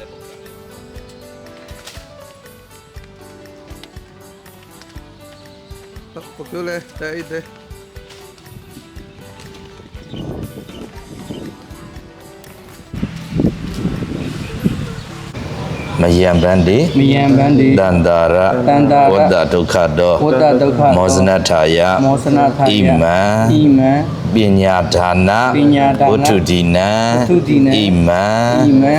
လေးဆင့်လာတဲ့ပုံစံလေးဟုတ်ပြောလဲတဲ့တဲ့မယံဗန္တိမယံဗန္တိတန္တာရတန္တာရဝတ္တဒုက္ခတောဝတ္တဒုက္ခတောမောဇနထာယမောစနထာယဣမံဣမံပညာဒါနပညာဒါနဝတ္ထုဒီနံဝတ္ထုဒိနံဣမံဣမံ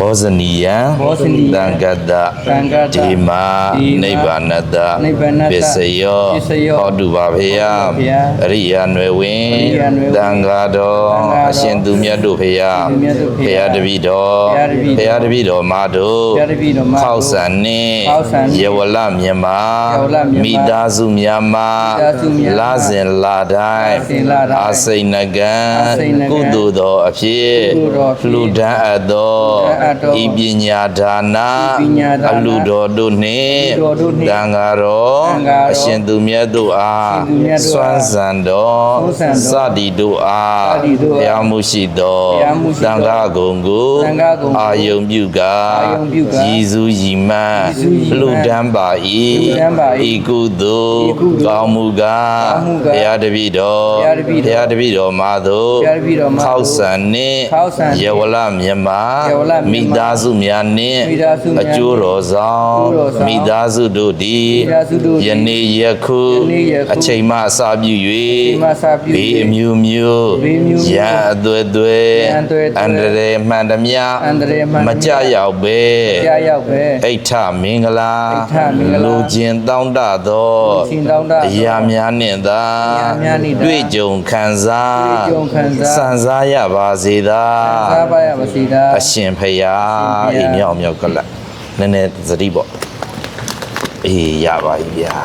ဘောဇနီယံဘောဇနီယံတံကတ္တသံဃတ္တဒီမာဒီမာနိဗ္ဗာနတ္တနိဗ္ဗာနတ္တပစ္စယောပစ္စယောဟောတုပါဖေယဟောတုပါဖေယအရိယာနွယ်ဝင်အရိယာနွယ်ဝင်တံဃာတော်သံဃာတော်အရှင်သူမြတ်တို့ဖေယသူမြတ်တို့ဖေယဖေယတပိတော်ဖေယတပိတော်ဖေယတပိတော်မာတို့ဖေယတပိတော်မာတို့ခောက်ဆန်နှင့်ခောက်ဆန်နှင့်ယေဝလမြန်မာယေဝလမြန်မာမိသားစုများမှာမိသားစုများမှာလာစဉ်လာတိုင်းလစဉ်လတိုင်းအာစိန်နကံအာစိန်နကံကုသိုလ်တော်အဖြစ်ကုသိုလ်တော်အဖြစ်လှူဒန်းအပ်သောလှူဒန်းအပ်သောဤပညာဒါနဤပညာဒါနအလှူတော်တို့နှင့်အလှူတော်တို့နှင့်တန်ဃာတော်သံဃာတော်အရှင်သူမြတ်တို့အားအရှင်သူမြတ်တို့စွအားမ်းစံတော်စွမ်းစံတော်စသည်တို့အားစသည်တို့အားတရားမှုရှိသောတရားမှုရှိတသောန်ဃာကုံကိုသံဃာဂုဏ်ကိုအာယုံပြုကာအာယုံပြုကာရည်စူးရည်မှန်းရည်စူးရည်မှန်းလှူဒန်းပါ၏လှူဒန်းပါ၏ဤကုသိုလ်ဤကုသိုလ်ကောင်းမှုကားကောင်းမှုကားဘုရားတပည့်တော်ဘုရားတပည့်တော်ဘုရားတပည့်တော်မှာသို့ဘုရားတပည့်တော်မှာသို့ခောက်ဆန်နှင့်ခောက်ဆန်နှင့်ယေဝလမြန်မာယေဝလမြန်မာမိသားစုများနှင့်မိသားစုများအကျိုးတော်ဆောင်အကျိုးတော်ဆောင်မိသားစုတို့သည်မိသားစုတို့သည်ယနေ့ယခုယနေ့ယခုအချိန်မှအစပြုအချိန်မှအစပြု၍ဘေးအမျိုးမျိုးဘေးအမျိုးမျိုးရန်အသွဲသွဲရန်အသွဲသွဲအန္တရာယ်မှန်သမျှအန္တရာယ်မှန်သမျှမကြရောက်ပဲကြာရောက်ပဲအိဋ္ဌမင်္ဂလာအိဋ္ဌမင်္ဂလာလူချင်းတောင်းတသောလူချင်းတောင်းတသောအရာများနှင့်သာအရာများနှင့်သာတွေ့ကြုံခံစားတွေ့ကြုံခံစားစံစားရပါစေသာသာပါရပါစေသာအရှင်ဖရာအရှင်အေးဘုရားမြောက်မြောက်ကလပ်နည်းနည်းသတိပေါ့အေးရပါပြီဗျာ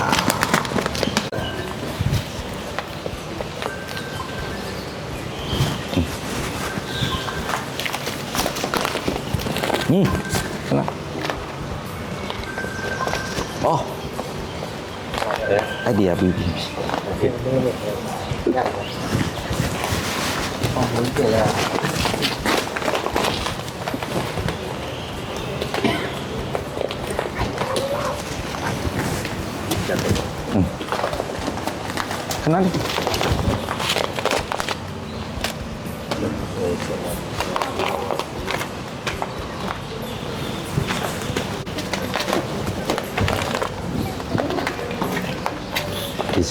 ဟင်းခဏအော်အဲ့ဒီအပြီးပြီခဏလေးဒီ စ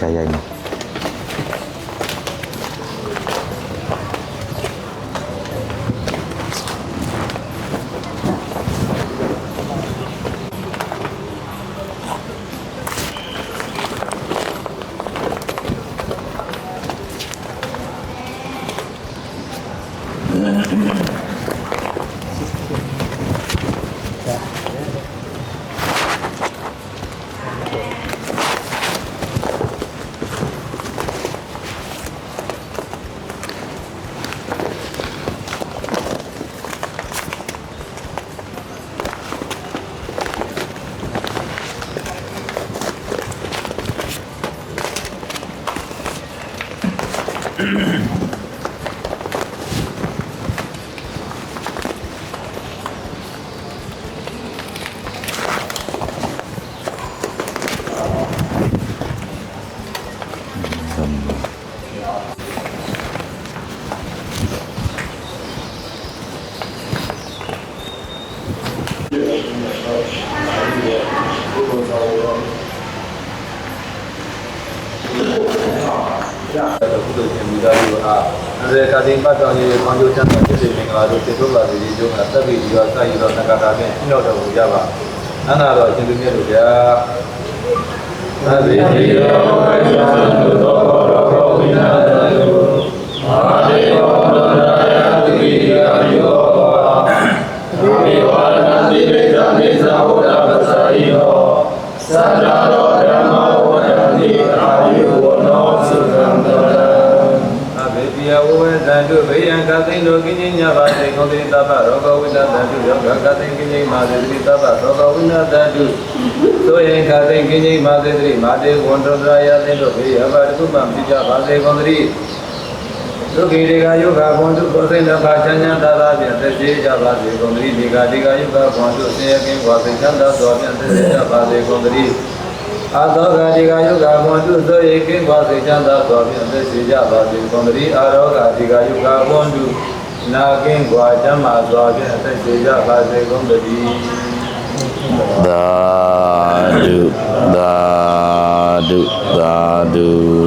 ားရိုက်မ ယ်ကုသိုလ်ရှင်မိသားစုအားရေကာတိပတ်တော်ကြီးကောင်းကျိုးချမ်းသာဖြစ်စေမင်္ဂလာတို့စေတုပါစေဒီကျုံးကသက်ပြီးရောစိုက်ရောသက္ကတာဖြင့်နှောက်တော်မူကြပါအနာတော်ရှင်သူမြတ်တို့ဗျာသဗ္ဗေတိယောဝိသံသုသောရောဝိနာတုမာဒေယောရာယတိယာယောသေဝရဏတိဝေဒမေသဝဒပသယောသတ္တရောဓမ္မဝဒတိအာယုဝနောသုခံတရ အဘေပိယဝဝေတံတုဘေယံကသိန္တုကိဉ္စညပါစေကောတိတပ္ပရောဂဝိနတံတုယောဂကသိဉ္ကိဉ္စမာစေတိတပ္ပရောဂဝိနတံတုသောယံကသိဉ္ကိဉ္စမာစေတိမာတေဝန္တရာယသိန္တုဘေယဘာတကုမံပိကြပါစေကောတိဒုက္ခိတေကယောဂဘွန်တုသောစိတ်နှပါချမ်းချမ်းသာသာဖြင့်သက်ရှိကြပါစေကုန်သတိဒီကဒီကယောဂဘွန်တုဆင်းရဲကင်းကွာစိတ်ချမ်းသာစွာဖြင့်သက်ရှိကြပါစေကုန်သတိ အာသောဂဒီကယောဂဘွန်တုသောရေကင်းကွာစိတ်ချမ်းသာစွာဖြင့်သက်ရှိကြပါစေကုန်သတိအာရောဂဒီကယောဂဘွန်တုနာကင်းကွာချမ်းသာစွာဖြင့်သက်ရှိကြပါစေကုန်သတိသာဓုသာဓုသာဓု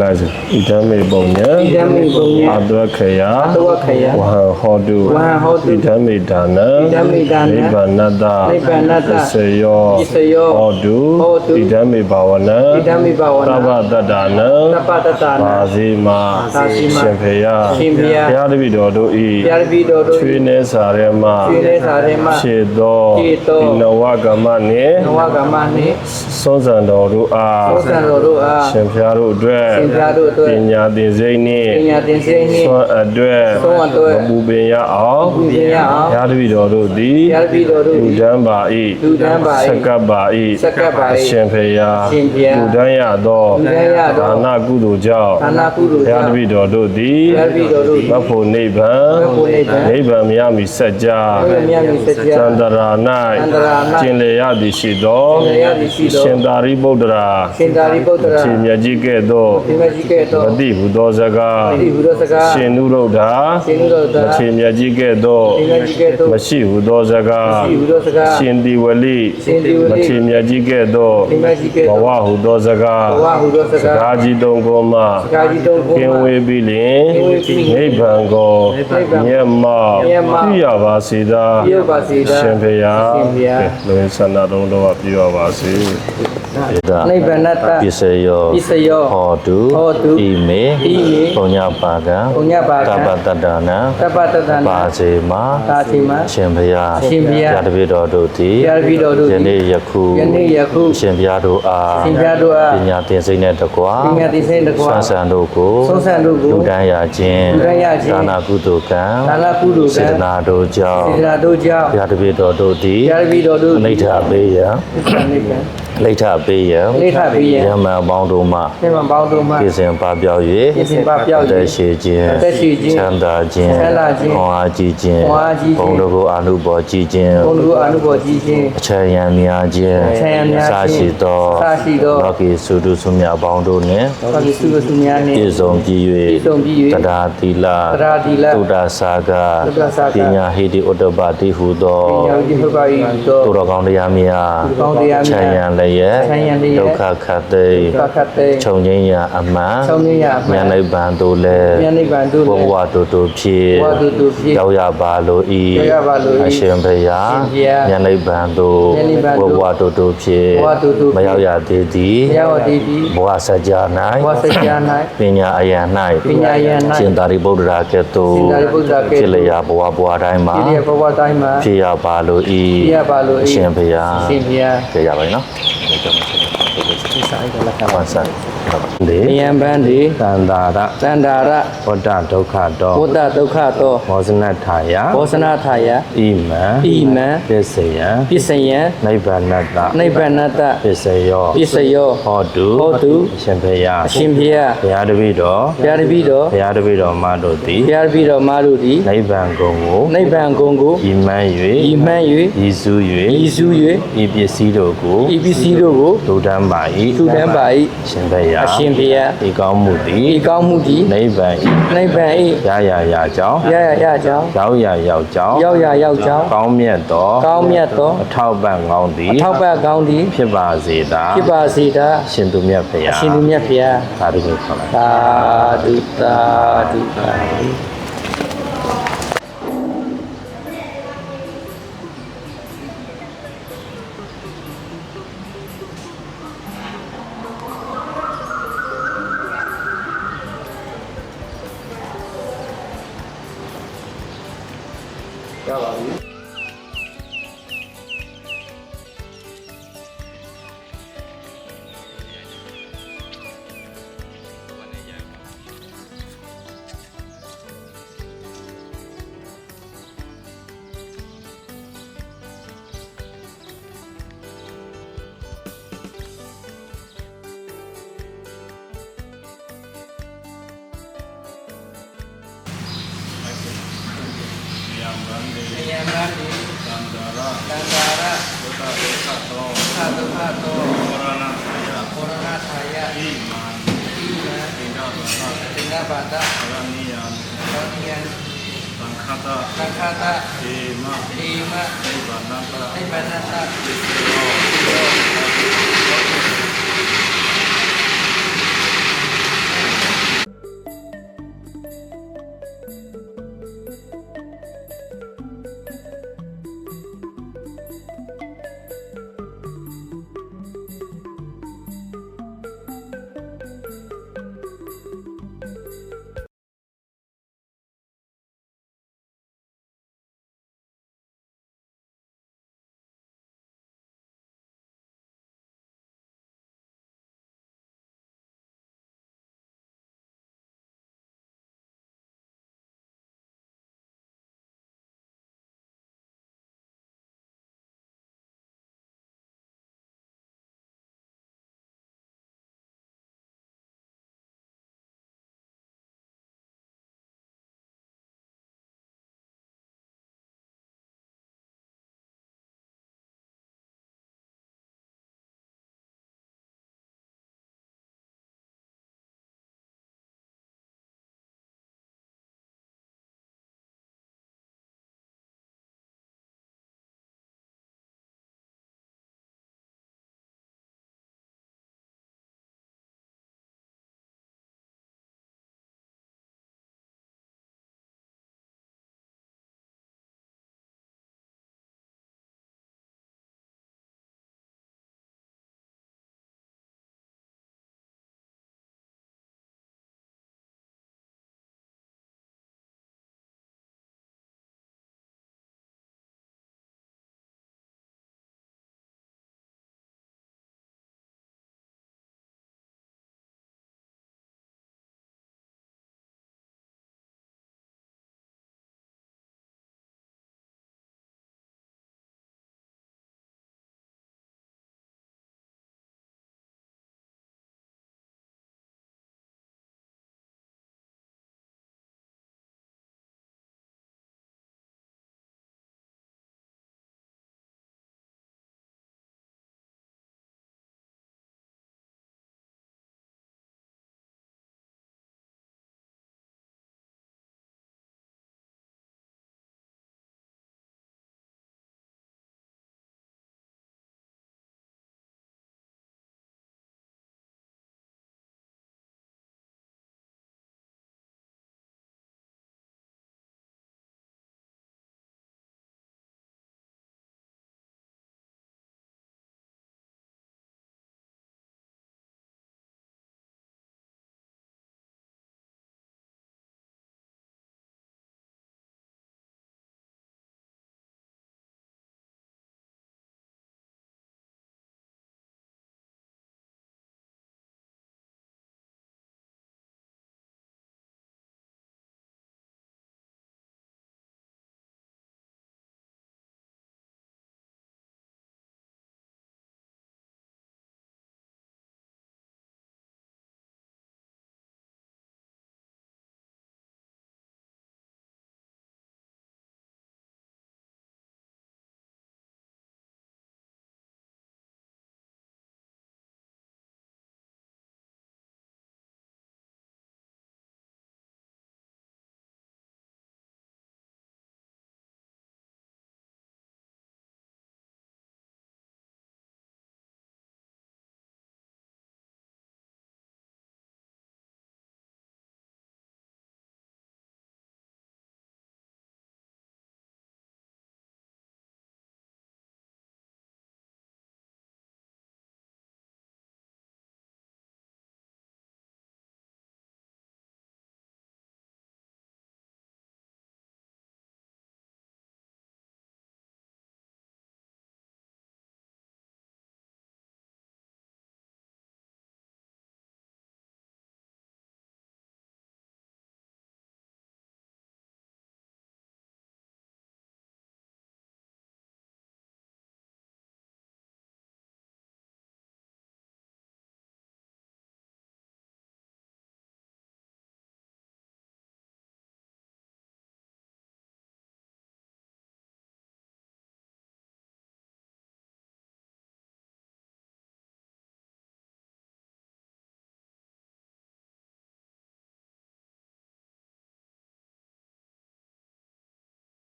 လိုက်စဣဒံမေပုံညံဣဒံမေပုံညံအတဝခယအတဝခယဝဟံဟောတုဝဟံဟောတုဣဒံမေဒါနံဣဒံမေဒါနံနိဗ္ဗာနတ္တနိဗ္ဗာနတ္တပစ္စယောပစ္စယောဟောတုဟောတုဣဒံမေဘာဝနံဣဒံမေဘာဝနံသဗ္ဗတတ္တနံသဗ္ဗတတ္တနာပါစီမာပါစီမာရှင်ဖေယရှင်ဖေယဘုရားတပည့်တော်တို့ဤပြာရပိတော်တို့ချွေးနေစာရဲမကျွေးနေစာရဲမှခြေသောခြေသောဒီနဝကမ္မနှင့်နဝကမ္မနှင့်ဆုံးစံတော်တို့အားသောဆံတော်တို့အားရှင်ဖျားတို့အတွက်ရှင်ဘုရားတို့အတွက်ပညာသင်စိတ်နှင့်ပညာသင်စိတ်နှင့်ဆွမ်းအတွက်ဆွမ်းအတွက်မပူပင်ရအောင်ပူပင်ရအောင်ဘုရားတပည့်တော်တို့သည်ပြာရပိတော်တို့လူသည်ဒန်းပါ၏လူတန်းပါ၏စကပ်ပါ၏စက္ကပ်ပါ၏အရှင်ဖေယရှင်ဖေယလူဒန်းရသောလူတန်းရသောဒါနကုသိုလ်ကြောင့်ဒါနကုသိုလ်ဘုရားကြောင့်တပည့်တော်တို့သည်ဘုရားတပည့်တော်တို့သည်မဖို့နိဗ္ဗာန်မဖို့နိဗ္ဗာန်နိဗ္ဗာန်မရမီစัจ जा ဘုရားမြတ်မြတ်စကြာသန္တရာသန္တရာ၌၌ကျင်လေရသည်ရှိသောကျင်လည်ရသည်ရှိသောရှင်သာရိပုတ္တရာရှင်သာရိပုတ္တရာရှင်မြတ်ကြီးကဲ့သို့ဒီမကြီးကဲ့သို့မတိဟုသောစကားဒီဘုရားစကားရှင်နုရုဒ္ဓရှင်နုရောဓမထေမြတ်ကြီးကဲ့သို့ဒီမကြီးကဲ့သို့မရှိဟုသောစကားဒီဘုရားစကားရှင်ဒီဝလိရှင်ဒီဝလိမထေမြတ်ကြီးကဲ့သို့ဒီမကြီးကဲ့ဘသို့ဝဟုသောစကားဘဝဟုသောစစကားကားကြီးသုံးခုမှစကားကြီးတုံးကိုကင်းဝေးပြီးလျင်ကင်းဝေးပြီးလျှင်နိဗ္ဗာန်ကိုနိဗ္ဗာန်ကိုမြတ်မောမြတ်မောပြရပါစေသာပြုပါစေသာရှင်ဖေယရှင်ဖေယကဲလူရင်းဆန္ဒတော်တော်ပြရပါစေ နိဗ္ဗာန်တ္တပစ္စယောပစ္စယောဟောတုဟောတုဣမေဣမေပုညပါကံပုညပါကံတပ္ပတ္တနံတပ္ပတ္တနာပါစေမာသာစီမရှင်ဘုရားရှင်ဘုရားဘုရားတပည့်တော်တို့သည်ဘုရားတပည့်တော်တို့သည်ယနေ့ယခုယနေ့ယခုရှင်ဘုရားတို့အားရှင်ဘုရားတို့အားပညာသင်စိတ်နဲ့တကွာပညာသင်စိတ်နဲ့တကွာဆွမ်းဆံတို့ကိုဆွမ်းဆံတို့ကိုလူတန်းရခြင်းလူတန်းရခြင်းဒါနာကုသိုလ်ကံဒါနကုသိုလ်ကံစေတနာတို့ကြောင့်စေတနာတို့ကြောင့်ဘုရားတပည့်တော်တို့သည်ဘုရားတပည့်တော်တို့အနိဋ္ဌပေးယံသစ္စာနိဗ္ဗာန်လိဋ္ဌပေးယံလိဋ္ဌပေးယံယမန်ပေါင်းတို့မှသင်္မပေါင်းတို့မှပြည့်စင်ပါပြောက်ပြည့်စင်ပပျောက်၍၍တက်ရှိခြင်းအသက်ရှိခြင်းချမ်းသာခြင်းချမ်းသာခြင်းခွန်အားကြီးခြင်းခွန်အားကြီးခြင်းဘုံတို့ကိုအာနုဘော်ကြီးခြင်းဘုံတို့အနုဘော်ကြီးခြင်းအချမ်းရံများခြင်းအချမ်းရံများခြင်းစရှိသောစရှိသောလောကီစုတုစုမြတ်ပေါင်းတို့နှင့်ဘာလို့စုလို့စုများနေပြည့်စုံကြည်ပြည့်စုံပြီး၍၍တရားသီလတရားသီလသုဒ္ဓစာကသုဒ္ဓစာကပညာဟိတိဥတ္တပတိဟုသောပညာဝိဟုတ်ပါ၏သောသူတော်ကောင်းတရားများသူတော်ကောင်းတရားများချမ်းရံလျက်ချမ်းရံလျက်ဒုက္ခခတ်သိမ်းသခတ်တေခြုံငင်းရာအမှန်ဆုံးရအမှဉာန်ဏ်နိဗ္ဗာန်သို့လည်းဉာဏ်နိဗ္ဗာန်သို့လည်းဘဝတူတူဖြစ်ဘဝတူတူဖြစ်ရောက်ရပါလို၏ရောက်ရပါလို၏အရှင်ဘုရားအရှင်ဘုရားဉာဏ်နိဗ္ဗာန်သို့ဉာဏ်နိဗ္ဗာန်သို့ဘဝတူတူဖြစ်ဘဝတူတူဖြစ်မရောက်ရသေးသည်ဘုရားဝတိတိဘဝစကြာဘဝစကြာ၌ပညာအယံပ၌ညာယံ၌ရှင်သာရိပုတ္တရာကဲ့သို့ရှင်သာရိပုတ္တရာကဲ့သို့ဖြစ်လျာဘဝဘဝတိုင်းမှာဒီရဘဝတိုင်းမှာဖြစ်ရပါလို၏ဖြစ်ရပါလို၏အရှင်ဘုရားအရှင်ဘုရားဖြစ်ရပါပြီနော် ဒီစာအိတ်ကလက် ခံပါစံဒီဉာဏ်ပန်းဒီသန္တာရတန္တာရဝတ္တဒုက္ခတောဘုဒ္ဓဒုက္ခသောမောဇနထာယဘောဇနာထာယဣမံဣမံပစ္စယံပစ္စယံနိဗ္ဗာနတ္တနိဗ္ဗာနတ္တပစ္စယောပစ္စယောဟောတုဟောတုအရှင်ဘုရားအရှင်ဘုရားဘုရားတပည့်တော်ဘုရားတပည့်တော်ဘုရားတပည့်တော်မတို့သည်ဘုရားတပည့်တော်မတို့သည်နိဗ္ဗာန်ကုန်ကိုနိဗ္ဗာန်ကုန်ကိုဤမှန်း၍ဤမှန်းဤ၍စု၍ဤစု၍ဤပစ္စည်းတို့ကိုဤပစ္စည်းတို့ကိုဒုဒ္ဒံပါ၏သုတံပါ၏ရှင်ဘုရရာအရှင်ဘုရားဤကောင်းမှုသည်ဤကောင်းမှုသည်နိဗ္ဗာန်၏နိဗ္ဗာန်၏ရရရာကြောင်းရရရကြောင်းရောက်ရရောက်ကြောင်းရောက်ရရောက်ကြောင်းကောင်းမြတ်သောကောင်းမြတ်သောအထောက်ပံ့ကောင်းသည်အထောက်ပံ့ကောင်းသည်ဖြစ်ပါစေသာဖြစ်ပါစေသာရှင်သူမြတ်ဖရာအရှင်လူမြတ်ဘုရားသာဓုကိုခေါ်လိုက်သာဓုသာဓုသာဓု ဃာရသံဃာရသုတ္တဒေသသောသာသုခတောဝရဏသယဘောရဏထာယဣမံဣမံဣန္ဒဘာသသင်္ဃပါတဗရဏိယံသောတိယံသံခတသံဃာတဧမဧမနိဗ္ဗာနတနိဗ္ဗာနတသ